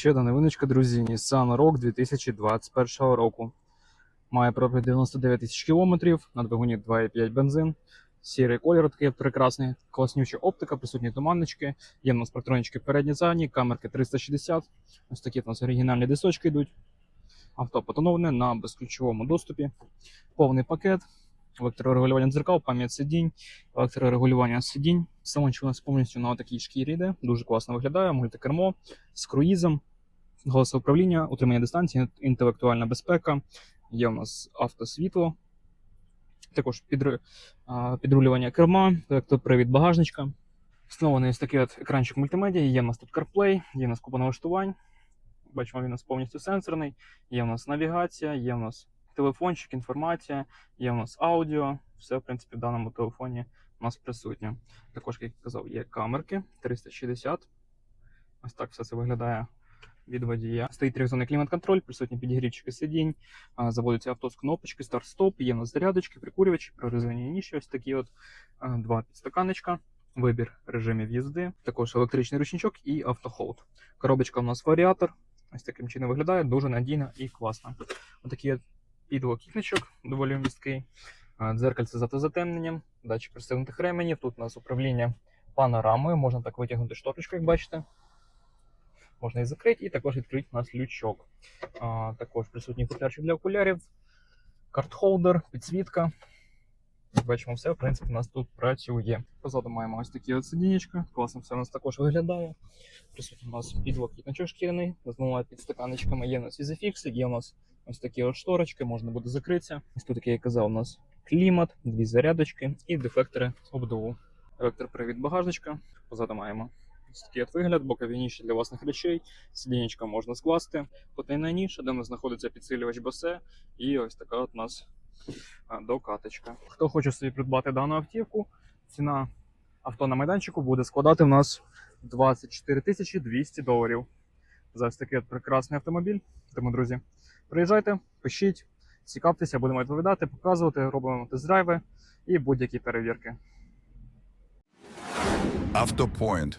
Ще одна новиночка, друзі. Nissan Rogue 2021 року. Має пробіг 99 тисяч кілометрів, на двигуні 2,5 бензин. Сірий колір такий прекрасний, класнюча оптика, присутні туманнички. Є в нас протронічки передні задні, камерки 360. Ось такі в нас оригінальні дисочки йдуть. Авто потоноване на безключовому доступі. Повний пакет, електрорегулювання дзеркал, пам'ять сидінь, електрорегулювання сидінь. Салончик у нас повністю на такій шкірі йде. Дуже класно виглядає. Мультикермо з круїзом, голосове управління, утримання дистанції, інтелектуальна безпека. Є у нас автосвітло. Також підр... підрулювання керма, електропривід багажничка. Встановлений ось такий от екранчик мультимедіа. Є у нас тут CarPlay, є у нас купа налаштувань. Бачимо, він у нас повністю сенсорний. Є у нас навігація, є у нас телефончик, інформація, є у нас аудіо. Все, в принципі, в даному телефоні у нас присутнє. Також, як я казав, є камерки 360. Ось так все це виглядає від водія. Стоїть трьохзонний клімат-контроль, присутні підігрівчики сидінь, заводиться авто з кнопочки, старт-стоп, є у нас зарядочки, прикурювачі, прорізані ніші, ось такі от два підстаканничка. Вибір режимів їзди, також електричний ручничок і автохолд. Коробочка у нас варіатор. Ось таким чином виглядає, дуже надійна і класна. Отакий от підлокітничок, доволі місткий. Дзеркальце з автозатемненням, датчик пристегнутих ременів. Тут у нас управління панорамою, можна так витягнути шторочку, як бачите. Можна і закрити, і також відкрити у нас лючок. А, також присутній футлярчик для окулярів, карт-холдер, підсвітка. Бачимо, все, в принципі, у нас тут працює. Позаду маємо ось такі от сидінечка. Класно все у нас також виглядає. Присутній у нас підлокітничок шкіряний, з двома підстаканечками. Є у нас ізофікси, є у нас ось такі от шторочки, можна буде закритися. Ось тут, як я казав, у нас клімат, дві зарядочки і дефектори обдуву. Електропривід багажничка. Позаду маємо такий вигляд, бокові ніші для власних речей. Сидінечка можна скласти. Потайна ніша, де у нас знаходиться підсилювач басе. І ось така от у нас докаточка. Хто хоче собі придбати дану автівку, ціна авто на майданчику буде складати в нас 24 тисячі 200 доларів. За ось такий от прекрасний автомобіль. Тому, друзі, приїжджайте, пишіть, цікавтеся, будемо відповідати, показувати, робимо тест-драйви і будь-які перевірки. Автопоінт.